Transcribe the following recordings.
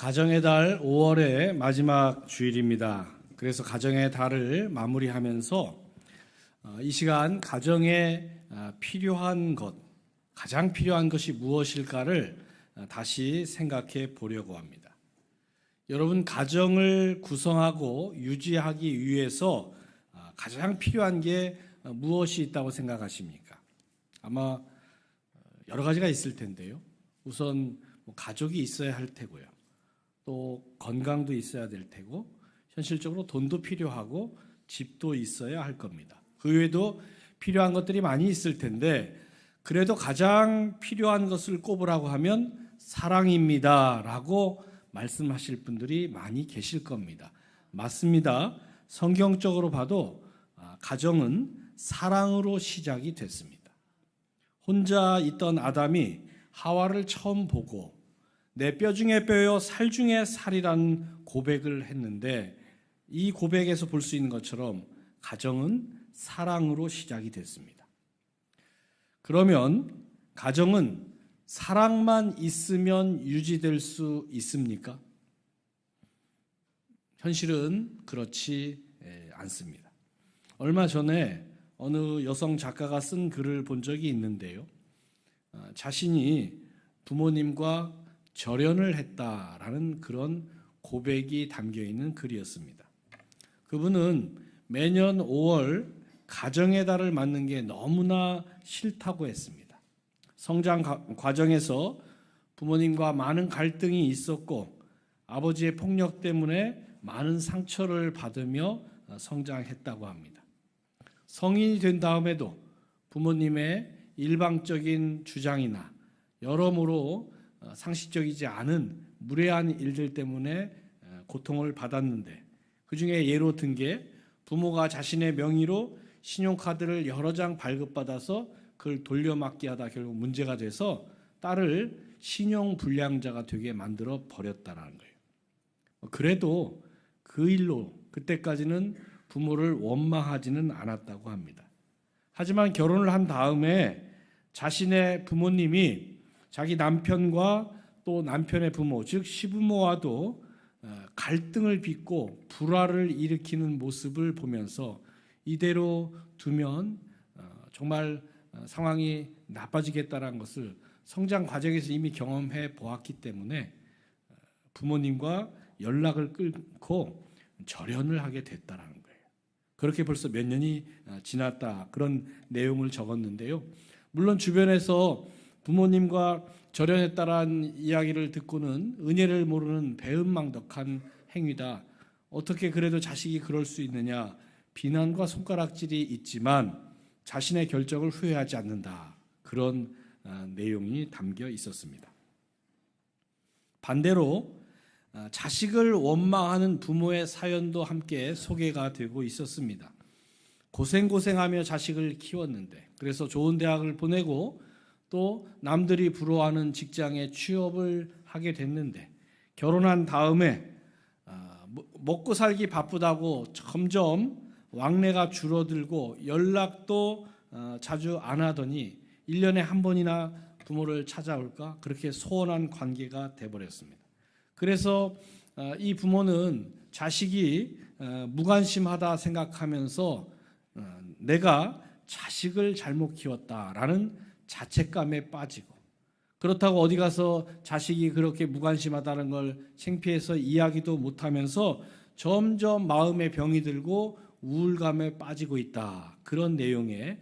가정의 달 5월의 마지막 주일입니다. 그래서 가정의 달을 마무리하면서 어, 이 시간 가정에 어, 필요한 것, 가장 필요한 것이 무엇일까를 어, 다시 생각해 보려고 합니다. 여러분 가정을 구성하고 유지하기 위해서 어, 가장 필요한 게 어, 무엇이 있다고 생각하십니까? 아마 어, 여러 가지가 있을 텐데요. 우선 뭐 가족이 있어야 할 테고요. 또 건강도 있어야 될 테고 현실적으로 돈도 필요하고 집도 있어야 할 겁니다. 그 외에도 필요한 것들이 많이 있을 텐데 그래도 가장 필요한 것을 꼽으라고 하면 사랑입니다라고 말씀하실 분들이 많이 계실 겁니다. 맞습니다. 성경적으로 봐도 아, 가정은 사랑으로 시작이 됐습니다. 혼자 있던 아담이 하와를 처음 보고 내 뼈 중에 뼈요 살 중에 살이라는 고백을 했는데 이 고백에서 볼 수 있는 것처럼 가정은 사랑으로 시작이 됐습니다. 그러면 가정은 사랑만 있으면 유지될 수 있습니까? 현실은 그렇지 예, 않습니다. 얼마 전에 어느 여성 작가가 쓴 글을 본 적이 있는데요. 어, 자신이 부모님과 절연을 했다라는 그런 고백이 담겨 있는 글이었습니다. 그분은 매년 5월 가정의 달을 맞는 게 너무나 싫다고 했습니다. 성장 가- 과정에서 부모님과 많은 갈등이 있었고 아버지의 폭력 때문에 많은 상처를 받으며 어, 성장했다고 합니다. 성인이 된 다음에도 부모님의 일방적인 주장이나 여러모로 어, 상식적이지 않은 무례한 일들 때문에 어, 고통을 받았는데 그 중에 예로 든 게 부모가 자신의 명의로 신용카드를 여러 장 발급받아서 그걸 돌려막기 하다 결국 문제가 돼서 딸을 신용 불량자가 되게 만들어 버렸다라는 거예요. 그래도 그 일로 그때까지는 부모를 원망하지는 않았다고 합니다. 하지만 결혼을 한 다음에 자신의 부모님이 자기 남편과 또 남편의 부모, 즉 시부모와도 어, 갈등을 빚고 불화를 일으키는 모습을 보면서 이대로 두면 어, 정말 어, 상황이 나빠지겠다라는 것을 성장 과정에서 이미 경험해 보았기 때문에 어, 부모님과 연락을 끊고 절연을 하게 됐다라는 거예요. 그렇게 벌써 몇 년이 어, 지났다 그런 내용을 적었는데요. 물론 주변에서 부모님과 절연했다라는 이야기를 듣고는 은혜를 모르는 배은망덕한 행위다. 어떻게 그래도 자식이 그럴 수 있느냐 비난과 손가락질이 있지만 자신의 결정을 후회하지 않는다. 그런 어, 내용이 담겨 있었습니다. 반대로 어, 자식을 원망하는 부모의 사연도 함께 소개가 되고 있었습니다. 고생고생하며 자식을 키웠는데 그래서 좋은 대학을 보내고 또 남들이 부러워하는 직장에 취업을 하게 됐는데 결혼한 다음에 아, 뭐- 먹고 살기 바쁘다고 점점 왕래가 줄어들고 연락도 어, 자주 안 하더니 1년에 한 번이나 부모를 찾아올까 그렇게 소원한 관계가 돼버렸습니다. 그래서 어, 이 부모는 자식이 어, 무관심하다 생각하면서 어, 내가 자식을 잘못 키웠다라는 자책감에 빠지고 그렇다고 어디 가서 자식이 그렇게 무관심하다는 걸 창피해서 이야기도 못하면서 점점 마음에 병이 들고 우울감에 빠지고 있다 그런 내용의 에,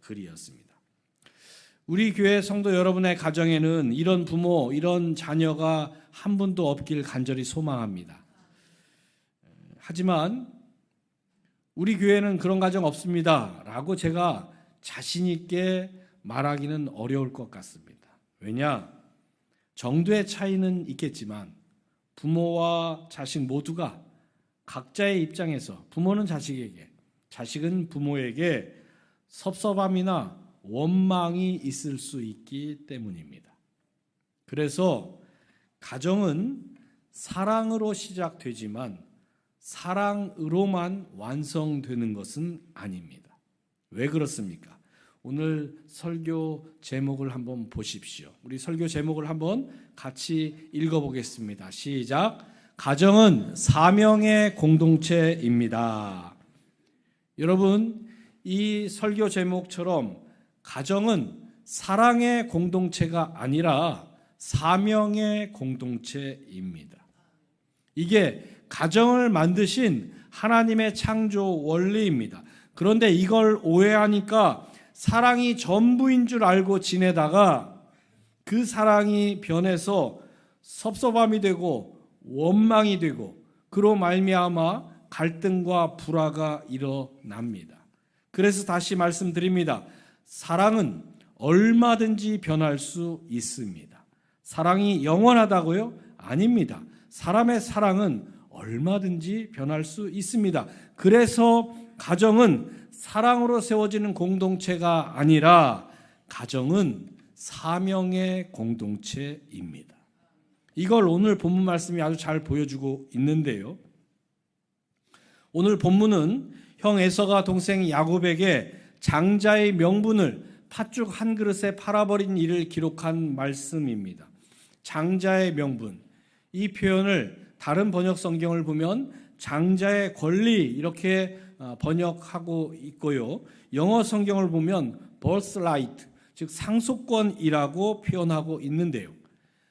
글이었습니다. 우리 교회 성도 여러분의 가정에는 이런 부모, 이런 자녀가 한 분도 없길 간절히 소망합니다. 하지만 우리 교회는 그런 가정 없습니다. 라고 제가 자신 있게 말하기는 어려울 것 같습니다. 왜냐? 정도의 차이는 있겠지만 부모와 자식 모두가 각자의 입장에서 부모는 자식에게, 자식은 부모에게 섭섭함이나 원망이 있을 수 있기 때문입니다. 그래서 가정은 사랑으로 시작되지만 사랑으로만 완성되는 것은 아닙니다. 왜 그렇습니까? 오늘 설교 제목을 한번 보십시오. 우리 설교 제목을 한번 같이 읽어보겠습니다. 시작. 가정은 사명의 공동체입니다. 여러분, 이 설교 제목처럼 가정은 사랑의 공동체가 아니라 사명의 공동체입니다. 이게 가정을 만드신 하나님의 창조 원리입니다. 그런데 이걸 오해하니까 사랑이 전부인 줄 알고 지내다가 그 사랑이 변해서 섭섭함이 되고 원망이 되고 그로 말미암아 갈등과 불화가 일어납니다. 그래서 다시 말씀드립니다. 사랑은 얼마든지 변할 수 있습니다. 사랑이 영원하다고요? 아닙니다. 사람의 사랑은 얼마든지 변할 수 있습니다. 그래서 가정은 사랑으로 세워지는 공동체가 아니라 가정은 사명의 공동체입니다. 이걸 오늘 본문 말씀이 아주 잘 보여주고 있는데요. 오늘 본문은 형 에서가 동생 야곱에게 장자의 명분을 팥죽 한 그릇에 팔아버린 일을 기록한 말씀입니다. 장자의 명분. 이 표현을 다른 번역 성경을 보면 장자의 권리 이렇게 어, 번역하고 있고요. 영어 성경을 보면 birthright 즉 상속권이라고 표현하고 있는데요.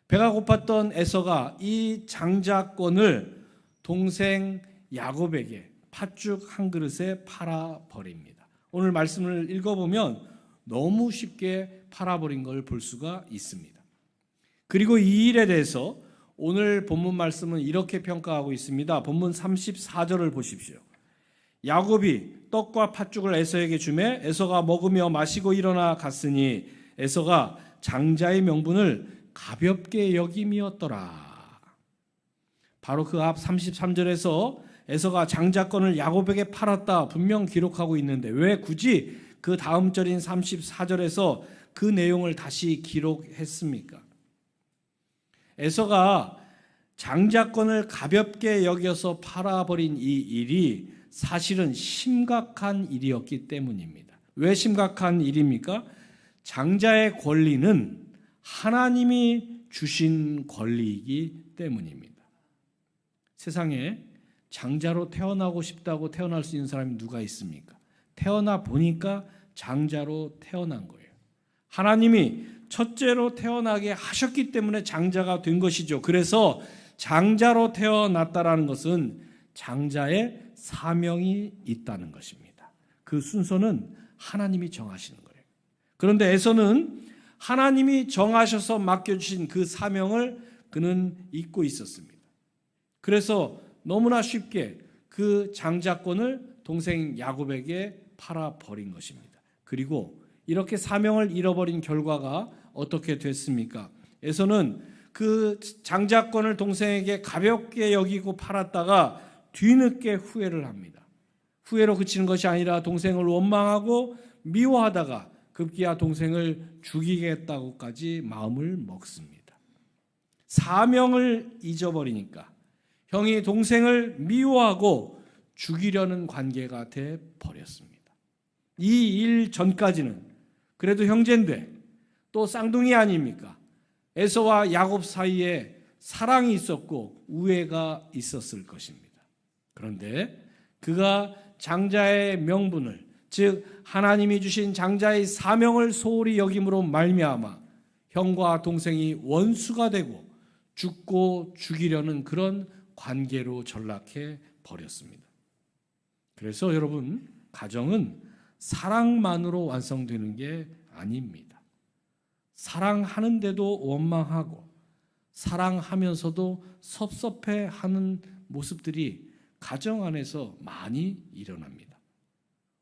배가 고팠던 에서가 이 장자권을 동생 야곱에게 팥죽 한 그릇에 팔아 버립니다. 오늘 말씀을 읽어보면 너무 쉽게 팔아버린 걸 볼 수가 있습니다. 그리고 이 일에 대해서 오늘 본문 말씀은 이렇게 평가하고 있습니다. 본문 34절을 보십시오. 야곱이 떡과 팥죽을 에서에게 주매 에서가 먹으며 마시고 일어나 갔으니 에서가 장자의 명분을 가볍게 여김이었더라. 바로 그 앞 33절에서 에서가 장자권을 야곱에게 팔았다 분명 기록하고 있는데 왜 굳이 그 다음 절인 34절에서 그 내용을 다시 기록했습니까? 에서가 장자권을 가볍게 여겨서 팔아버린 이 일이 사실은 심각한 일이었기 때문입니다. 왜 심각한 일입니까? 장자의 권리는 하나님이 주신 권리이기 때문입니다. 세상에 장자로 태어나고 싶다고 태어날 수 있는 사람이 누가 있습니까? 태어나 보니까 장자로 태어난 거예요. 하나님이 첫째로 태어나게 하셨기 때문에 장자가 된 것이죠. 그래서 장자로 태어났다라는 것은 장자의 사명이 있다는 것입니다. 그 순서는 하나님이 정하시는 거예요. 그런데 에서는 하나님이 정하셔서 맡겨주신 그 사명을 그는 잊고 있었습니다. 그래서 너무나 쉽게 그 장자권을 동생 야곱에게 팔아 버린 것입니다. 그리고 이렇게 사명을 잃어버린 결과가 어떻게 됐습니까? 에서는 그 장자권을 동생에게 가볍게 여기고 팔았다가 뒤늦게 후회를 합니다. 후회로 그치는 것이 아니라 동생을 원망하고 미워하다가 급기야 동생을 죽이겠다고까지 마음을 먹습니다. 사명을 잊어버리니까 형이 동생을 미워하고 죽이려는 관계가 돼 버렸습니다. 이 일 전까지는 그래도 형제인데 또 쌍둥이 아닙니까? 에서와 야곱 사이에 사랑이 있었고 우애가 있었을 것입니다. 그런데 그가 장자의 명분을 즉 하나님이 주신 장자의 사명을 소홀히 여김으로 말미암아 형과 동생이 원수가 되고 죽고 죽이려는 그런 관계로 전락해 버렸습니다. 그래서 여러분 가정은 사랑만으로 완성되는 게 아닙니다. 사랑하는데도 원망하고 사랑하면서도 섭섭해하는 모습들이 가정 안에서 많이 일어납니다.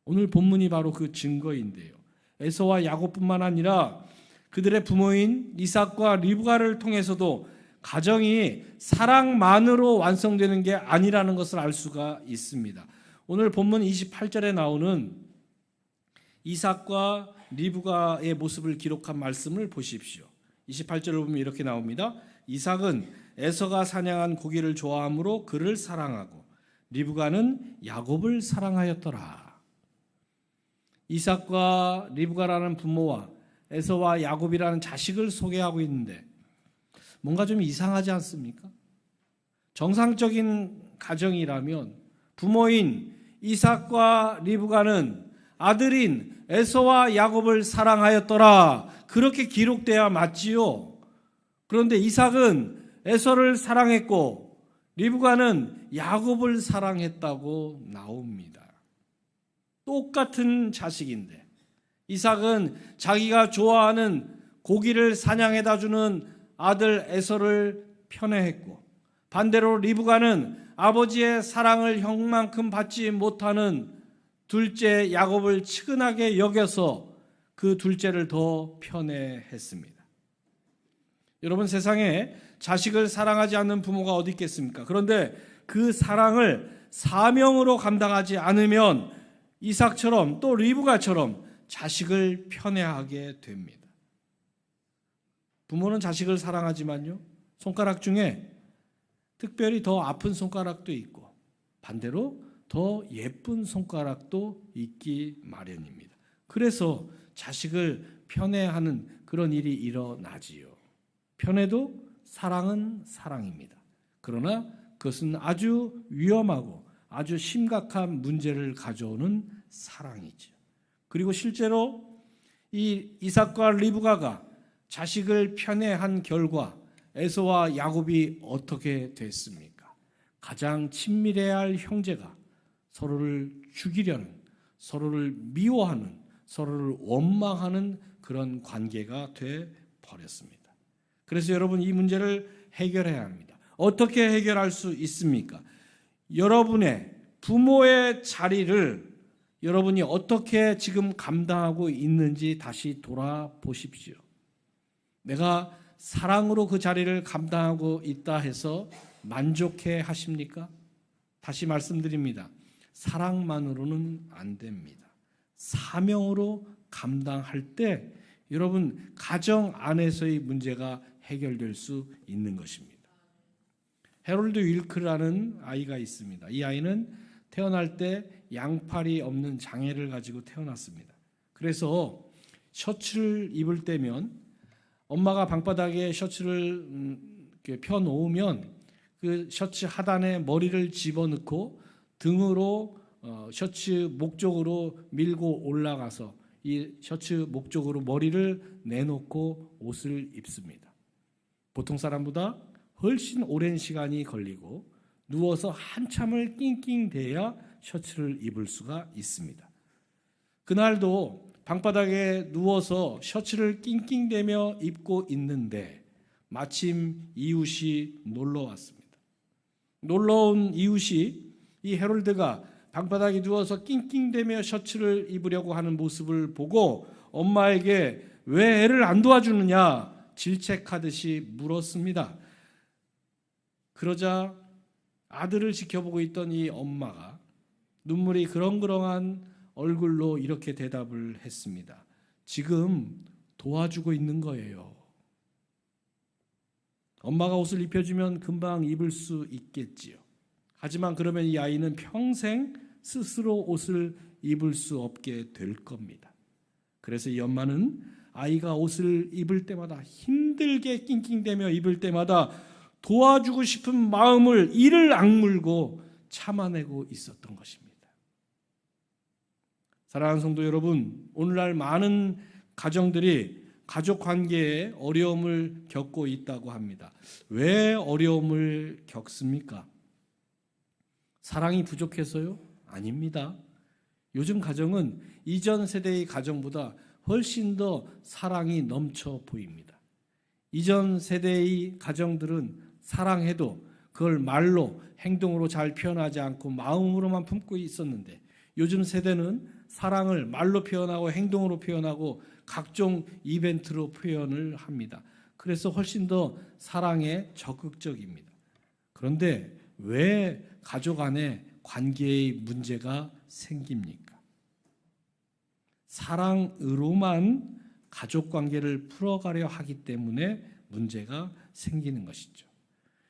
오늘 본문이 바로 그 증거인데요. 에서와 야곱뿐만 아니라 그들의 부모인 이삭과 리브가를 통해서도 가정이 사랑만으로 완성되는 게 아니라는 것을 알 수가 있습니다. 오늘 본문 28절에 나오는 이삭과 리브가의 모습을 기록한 말씀을 보십시오. 28절을 보면 이렇게 나옵니다. 이삭은 에서가 사냥한 고기를 좋아하므로 그를 사랑하고 리브가는 야곱을 사랑하였더라. 이삭과 리브가라는 부모와 에서와 야곱이라는 자식을 소개하고 있는데 뭔가 좀 이상하지 않습니까? 정상적인 가정이라면 부모인 이삭과 리브가는 아들인 에서와 야곱을 사랑하였더라. 그렇게 기록돼야 맞지요. 그런데 이삭은 에서를 사랑했고 리브가는 야곱을 사랑했다고 나옵니다. 똑같은 자식인데 이삭은 자기가 좋아하는 고기를 사냥해다 주는 아들 에서를 편애했고 반대로 리브가는 아버지의 사랑을 형만큼 받지 못하는 둘째 야곱을 측은하게 여겨서 그 둘째를 더 편애했습니다. 여러분 세상에 자식을 사랑하지 않는 부모가 어디 있겠습니까? 그런데 그 사랑을 사명으로 감당하지 않으면 이삭처럼 또 리브가처럼 자식을 편애하게 됩니다. 부모는 자식을 사랑하지만요. 손가락 중에 특별히 더 아픈 손가락도 있고 반대로 더 예쁜 손가락도 있기 마련입니다. 그래서 자식을 편애하는 그런 일이 일어나지요. 편애도 사랑은 사랑입니다. 그러나 그것은 아주 위험하고 아주 심각한 문제를 가져오는 사랑이죠. 그리고 실제로 이 이삭과 리브가가 자식을 편애한 결과 에서와 야곱이 어떻게 됐습니까? 가장 친밀해야 할 형제가 서로를 죽이려는 서로를 미워하는 서로를 원망하는 그런 관계가 돼 버렸습니다. 그래서 여러분 이 문제를 해결해야 합니다. 어떻게 해결할 수 있습니까? 여러분의 부모의 자리를 여러분이 어떻게 지금 감당하고 있는지 다시 돌아보십시오. 내가 사랑으로 그 자리를 감당하고 있다 해서 만족해 하십니까? 다시 말씀드립니다. 사랑만으로는 안 됩니다. 사명으로 감당할 때 여러분 가정 안에서의 문제가 해결될 수 있는 것입니다. 해롤드 윌크라는 아이가 있습니다. 이 아이는 태어날 때 양팔이 없는 장애를 가지고 태어났습니다. 그래서 셔츠를 입을 때면 엄마가 방바닥에 셔츠를 음, 펴 놓으면 그 셔츠 하단에 머리를 집어넣고 등으로 어, 셔츠 목 쪽으로 밀고 올라가서 이 셔츠 목 쪽으로 머리를 내놓고 옷을 입습니다. 보통 사람보다 훨씬 오랜 시간이 걸리고 누워서 한참을 낑낑대야 셔츠를 입을 수가 있습니다. 그날도 방바닥에 누워서 셔츠를 낑낑대며 입고 있는데 마침 이웃이 놀러 왔습니다. 놀러 온 이웃이 이 헤롤드가 방바닥에 누워서 낑낑대며 셔츠를 입으려고 하는 모습을 보고 엄마에게 왜 애를 안 도와주느냐 질책하듯이 물었습니다. 그러자 아들을 지켜보고 있던 이 엄마가 눈물이 그렁그렁한 얼굴로 이렇게 대답을 했습니다. 지금 도와주고 있는 거예요. 엄마가 옷을 입혀주면 금방 입을 수 있겠지요. 하지만 그러면 이 아이는 평생 스스로 옷을 입을 수 없게 될 겁니다. 그래서 이 엄마는 아이가 옷을 입을 때마다 힘들게 낑낑대며 입을 때마다 도와주고 싶은 마음을 이를 악물고 참아내고 있었던 것입니다. 사랑하는 성도 여러분, 오늘날 많은 가정들이 가족 관계에 어려움을 겪고 있다고 합니다. 왜 어려움을 겪습니까? 사랑이 부족해서요? 아닙니다. 요즘 가정은 이전 세대의 가정보다 훨씬 더 사랑이 넘쳐 보입니다. 이전 세대의 가정들은 사랑해도 그걸 말로 행동으로 잘 표현하지 않고 마음으로만 품고 있었는데 요즘 세대는 사랑을 말로 표현하고 행동으로 표현하고 각종 이벤트로 표현을 합니다. 그래서 훨씬 더 사랑에 적극적입니다. 그런데 왜 가족 안에 관계의 문제가 생깁니까? 사랑으로만 가족 관계를 풀어가려 하기 때문에 문제가 생기는 것이죠.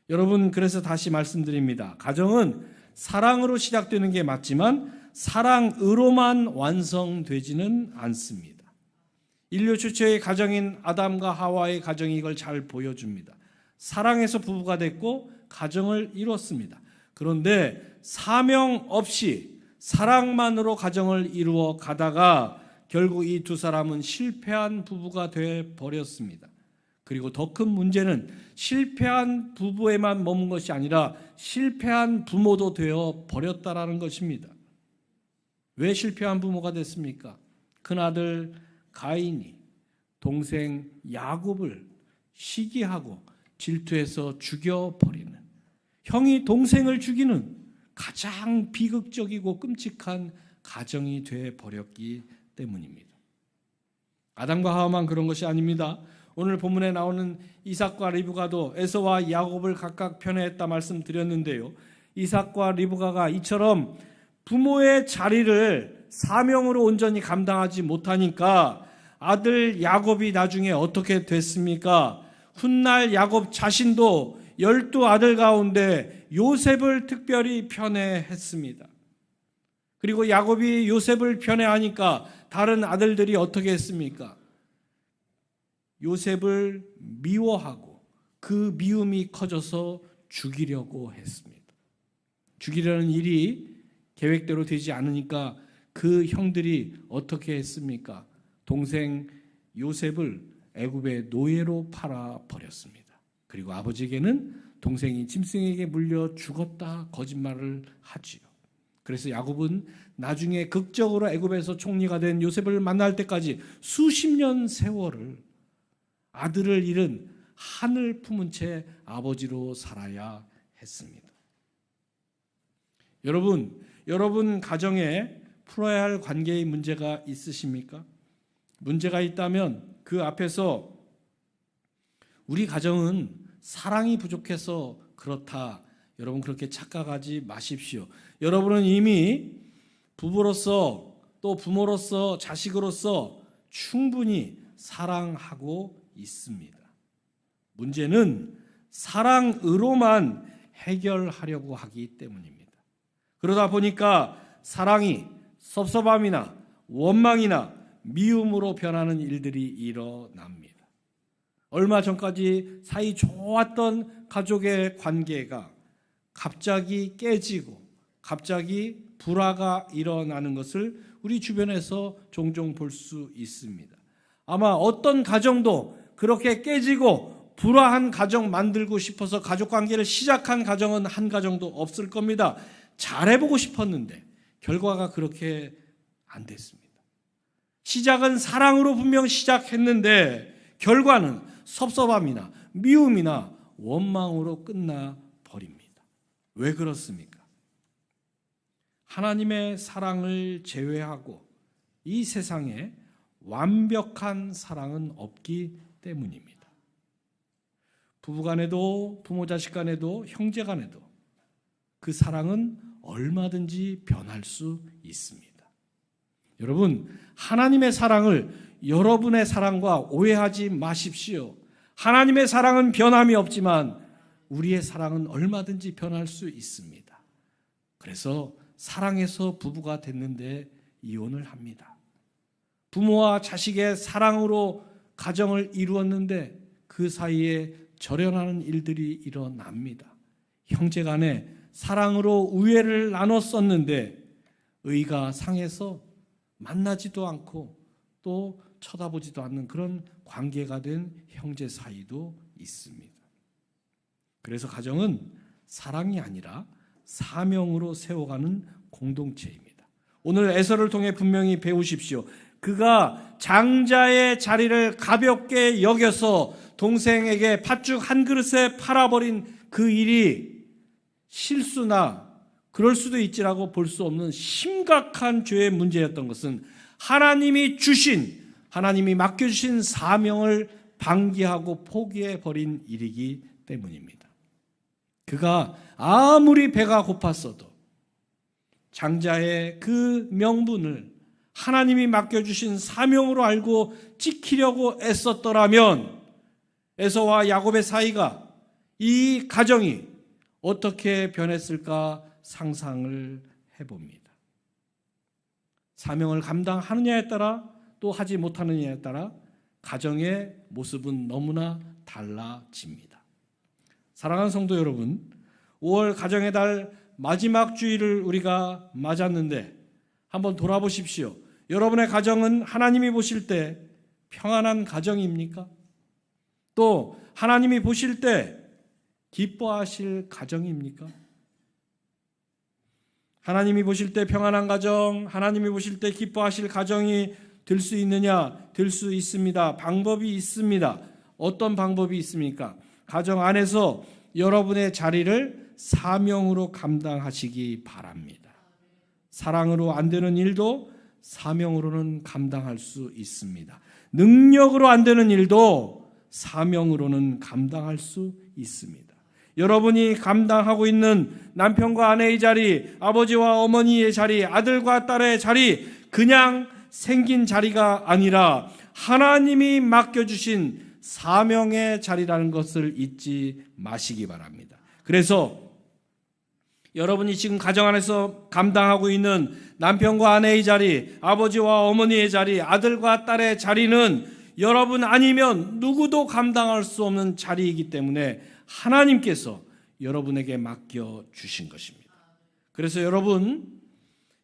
여러분, 그래서 다시 말씀드립니다. 가정은 사랑으로 시작되는 게 맞지만 사랑으로만 완성되지는 않습니다. 인류 최초의 가정인 아담과 하와의 가정이 이걸 잘 보여줍니다. 사랑에서 부부가 됐고 가정을 이뤘습니다. 그런데 사명 없이 사랑만으로 가정을 이루어 가다가 결국 이 두 사람은 실패한 부부가 돼 버렸습니다. 그리고 더 큰 문제는 실패한 부부에만 머문 것이 아니라 실패한 부모도 되어 버렸다라는 것입니다. 왜 실패한 부모가 됐습니까? 큰아들 가인이 동생 야곱을 시기하고 질투해서 죽여버리는 형이 동생을 죽이는 가장 비극적이고 끔찍한 가정이 돼 버렸기 때문입니다. 아담과 하와만 그런 것이 아닙니다. 오늘 본문에 나오는 이삭과 리브가도 에서와 야곱을 각각 편애했다 말씀드렸는데요. 이삭과 리브가가 이처럼 부모의 자리를 사명으로 온전히 감당하지 못하니까 아들 야곱이 나중에 어떻게 됐습니까? 훗날 야곱 자신도 열두 아들 가운데 요셉을 특별히 편애했습니다. 그리고 야곱이 요셉을 편애하니까 다른 아들들이 어떻게 했습니까? 요셉을 미워하고 그 미움이 커져서 죽이려고 했습니다. 죽이려는 일이 계획대로 되지 않으니까 그 형들이 어떻게 했습니까? 동생 요셉을 애굽의 노예로 팔아 버렸습니다. 그리고 아버지에게는 동생이 짐승에게 물려 죽었다 거짓말을 하지요. 그래서 야곱은 나중에 극적으로 애굽에서 총리가 된 요셉을 만날 때까지 수십 년 세월을 아들을 잃은 한을 품은 채 아버지로 살아야 했습니다. 여러분, 여러분 가정에 풀어야 할 관계의 문제가 있으십니까? 문제가 있다면 그 앞에서 우리 가정은 사랑이 부족해서 그렇다. 여러분 그렇게 착각하지 마십시오. 여러분은 이미 부부로서 또 부모로서 자식으로서 충분히 사랑하고 있습니다. 문제는 사랑으로만 해결하려고 하기 때문입니다. 그러다 보니까 사랑이 섭섭함이나 원망이나 미움으로 변하는 일들이 일어납니다. 얼마 전까지 사이 좋았던 가족의 관계가 갑자기 깨지고 갑자기 불화가 일어나는 것을 우리 주변에서 종종 볼 수 있습니다. 아마 어떤 가정도 그렇게 깨지고 불화한 가정 만들고 싶어서 가족 관계를 시작한 가정은 한 가정도 없을 겁니다. 잘해보고 싶었는데 결과가 그렇게 안 됐습니다. 시작은 사랑으로 분명 시작했는데 결과는 섭섭함이나 미움이나 원망으로 끝나. 왜 그렇습니까? 하나님의 사랑을 제외하고 이 세상에 완벽한 사랑은 없기 때문입니다. 부부 간에도 부모 자식 간에도 형제 간에도 그 사랑은 얼마든지 변할 수 있습니다. 여러분, 하나님의 사랑을 여러분의 사랑과 오해하지 마십시오. 하나님의 사랑은 변함이 없지만 우리의 사랑은 얼마든지 변할 수 있습니다. 그래서 사랑해서 부부가 됐는데 이혼을 합니다. 부모와 자식의 사랑으로 가정을 이루었는데 그 사이에 절연하는 일들이 일어납니다. 형제 간에 사랑으로 우애를 나눴었는데 의가 상해서 만나지도 않고 또 쳐다보지도 않는 그런 관계가 된 형제 사이도 있습니다. 그래서 가정은 사랑이 아니라 사명으로 세워가는 공동체입니다. 오늘 에서를 통해 분명히 배우십시오. 그가 장자의 자리를 가볍게 여겨서 동생에게 팥죽 한 그릇에 팔아버린 그 일이 실수나 그럴 수도 있지라고 볼 수 없는 심각한 죄의 문제였던 것은 하나님이 주신 하나님이 맡겨주신 사명을 방기하고 포기해 버린 일이기 때문입니다. 그가 아무리 배가 고팠어도 장자의 그 명분을 하나님이 맡겨주신 사명으로 알고 지키려고 애썼더라면 에서와 야곱의 사이가 이 가정이 어떻게 변했을까 상상을 해봅니다. 사명을 감당하느냐에 따라 또 하지 못하느냐에 따라 가정의 모습은 너무나 달라집니다. 사랑하는 성도 여러분, 5월 가정의 달 마지막 주일을 우리가 맞았는데 한번 돌아보십시오. 여러분의 가정은 하나님이 보실 때 평안한 가정입니까? 또 하나님이 보실 때 기뻐하실 가정입니까? 하나님이 보실 때 평안한 가정, 하나님이 보실 때 기뻐하실 가정이 될 수 있느냐? 될 수 있습니다. 방법이 있습니다. 어떤 방법이 있습니까? 가정 안에서 여러분의 자리를 사명으로 감당하시기 바랍니다. 사랑으로 안 되는 일도 사명으로는 감당할 수 있습니다. 능력으로 안 되는 일도 사명으로는 감당할 수 있습니다. 여러분이 감당하고 있는 남편과 아내의 자리, 아버지와 어머니의 자리, 아들과 딸의 자리, 그냥 생긴 자리가 아니라 하나님이 맡겨주신 사명의 자리라는 것을 잊지 마시기 바랍니다. 그래서 여러분이 지금 가정 안에서 감당하고 있는 남편과 아내의 자리, 아버지와 어머니의 자리, 아들과 딸의 자리는 여러분 아니면 누구도 감당할 수 없는 자리이기 때문에 하나님께서 여러분에게 맡겨 주신 것입니다. 그래서 여러분,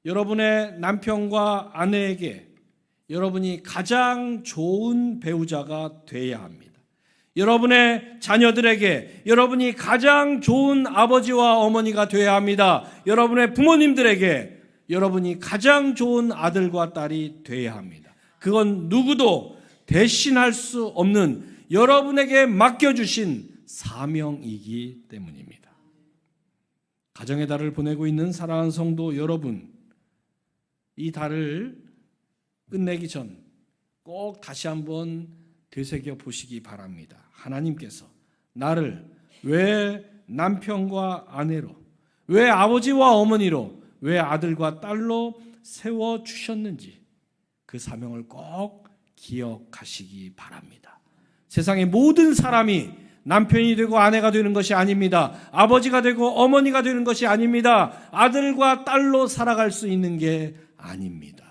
여러분의 남편과 아내에게 여러분이 가장 좋은 배우자가 되어야 합니다. 여러분의 자녀들에게 여러분이 가장 좋은 아버지와 어머니가 되어야 합니다. 여러분의 부모님들에게 여러분이 가장 좋은 아들과 딸이 되어야 합니다. 그건 누구도 대신할 수 없는 여러분에게 맡겨주신 사명이기 때문입니다. 가정의 달을 보내고 있는 사랑하는 성도 여러분, 이 달을 끝내기 전 꼭 다시 한번 되새겨 보시기 바랍니다. 하나님께서 나를 왜 남편과 아내로, 왜 아버지와 어머니로, 왜 아들과 딸로 세워 주셨는지 그 사명을 꼭 기억하시기 바랍니다. 세상의 모든 사람이 남편이 되고 아내가 되는 것이 아닙니다. 아버지가 되고 어머니가 되는 것이 아닙니다. 아들과 딸로 살아갈 수 있는 게 아닙니다.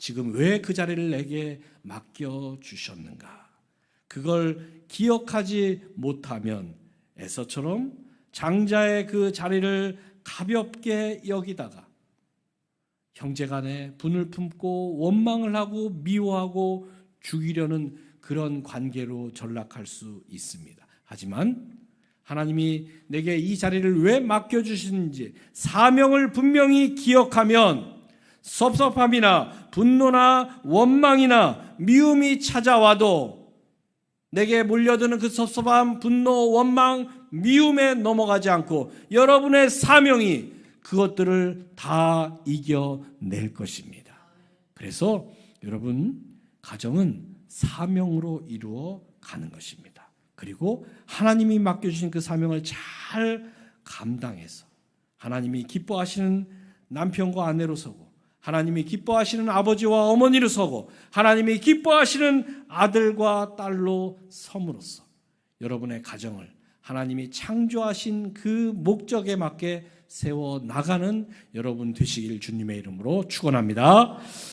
지금 왜 그 자리를 내게 맡겨 주셨는가? 그걸 기억하지 못하면 에서처럼 장자의 그 자리를 가볍게 여기다가 형제간에 분을 품고 원망을 하고 미워하고 죽이려는 그런 관계로 전락할 수 있습니다. 하지만 하나님이 내게 이 자리를 왜 맡겨주시는지 사명을 분명히 기억하면 섭섭함이나 분노나 원망이나 미움이 찾아와도 내게 몰려드는 그 섭섭함, 분노, 원망, 미움에 넘어가지 않고 여러분의 사명이 그것들을 다 이겨낼 것입니다. 그래서 여러분, 가정은 사명으로 이루어 가는 것입니다. 그리고 하나님이 맡겨주신 그 사명을 잘 감당해서 하나님이 기뻐하시는 남편과 아내로 서고 하나님이 기뻐하시는 아버지와 어머니로 서고 하나님이 기뻐하시는 아들과 딸로 섬으로써 여러분의 가정을 하나님이 창조하신 그 목적에 맞게 세워 나가는 여러분 되시길 주님의 이름으로 축원합니다.